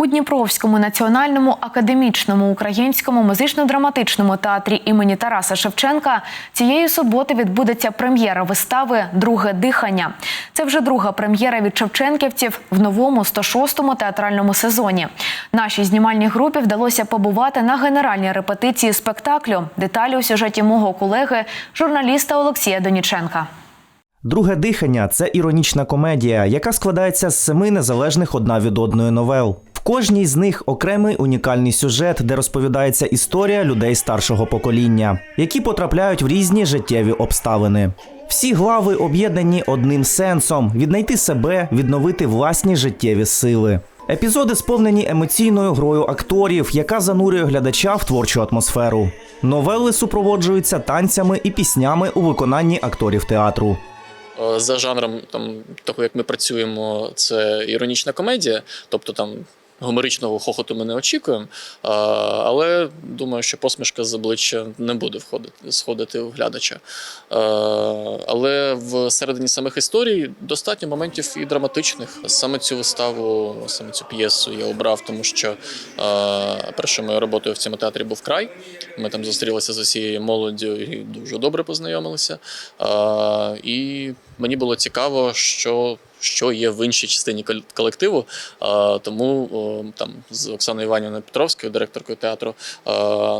У Дніпровському національному академічному українському музично-драматичному театрі імені Тараса Шевченка цієї суботи відбудеться прем'єра вистави Друге дихання. Це вже друга прем'єра від шевченківців в новому 106-му театральному сезоні. Нашій знімальній групі вдалося побувати на генеральній репетиції спектаклю. Деталі у сюжеті мого колеги, журналіста Олексія Доніченка. Друге дихання це іронічна комедія, яка складається з семи незалежних одна від одної новел. Кожній з них окремий унікальний сюжет, де розповідається історія людей старшого покоління, які потрапляють в різні життєві обставини. Всі глави об'єднані одним сенсом віднайти себе, відновити власні життєві сили. Епізоди сповнені емоційною грою акторів, яка занурює глядача в творчу атмосферу. Новели супроводжуються танцями і піснями у виконанні акторів театру. Е, За жанром там, того, як ми працюємо, це іронічна комедія, тобто там гуморичного хохоту ми не очікуємо. Але думаю, що посмішка з обличчя не буде входити, сходити у глядача. Але всередині самих історій достатньо моментів і драматичних. Саме цю виставу, саме цю п'єсу я обрав, тому що першою моєю роботою в цьому театрі був край. Ми там зустрілися з усією молоддю і дуже добре познайомилися. І мені було цікаво, що, що є в іншій частині кол- колективу. Тому там з Оксаною Іванівною Петровською, директоркою театру,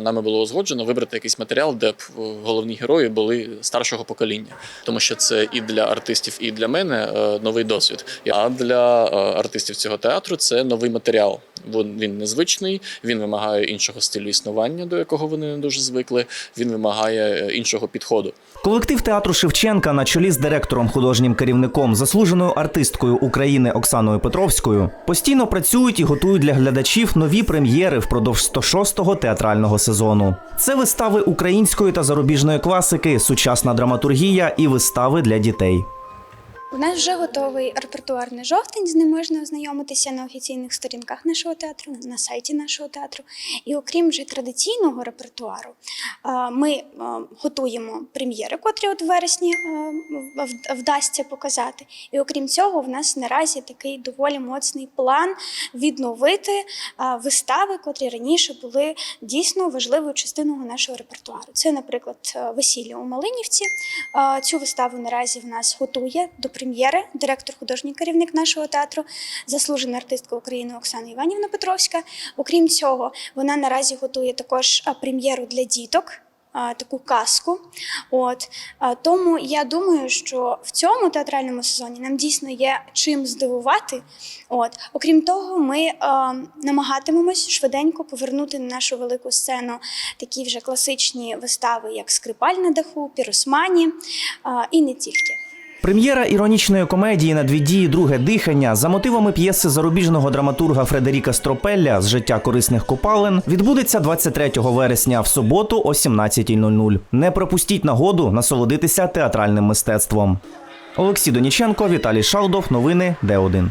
нами було узгоджено вибрати якийсь матеріал, де б головні герої були старшого покоління, тому що це і для артистів, і для мене е, новий досвід. А для е, артистів цього театру це новий матеріал. Він, незвичний, він вимагає іншого стилю існування, до якого вони не дуже звикли. Він вимагає е, іншого підходу. Колектив театру Шевченка на чолі з директором, художнім керівником, заслуженою артисткою України Оксаною Петровською постійно працюють і готують для глядачів нові прем'єри впродовж 106-го театрального сезону. Це вистави української та зарубіжної класики, сучасна драматургія і вистави для дітей. У нас вже готовий репертуарний жовтень. З ним можна ознайомитися на офіційних сторінках нашого театру, на сайті нашого театру. І окрім вже традиційного репертуару, ми готуємо прем'єри, котрі от в вересні вдасться показати. І окрім цього, в нас наразі такий доволі моцний план відновити вистави, котрі раніше були дійсно важливою частиною нашого репертуару. Це, наприклад, весілля у Малинівці. Цю виставу наразі в нас готує до прем'єри директор художній керівник нашого театру, заслужена артистка України Оксана Іванівна Петровська. Окрім цього, вона наразі готує також прем'єру для діток. Таку казку, от тому я думаю, що в цьому театральному сезоні нам дійсно є чим здивувати. От окрім того, ми е, намагатимемось швиденько повернути на нашу велику сцену такі вже класичні вистави, як Скрипаль на даху, Піросмані е, і не тільки. Прем'єра іронічної комедії на дві дії Друге дихання за мотивами п'єси зарубіжного драматурга Фредеріка Стропелля з життя корисних копалин відбудеться 23 вересня в суботу о 17.00. Не пропустіть нагоду насолодитися театральним мистецтвом. Олексій Доніченко, Віталій Шалдов. Новини Д1.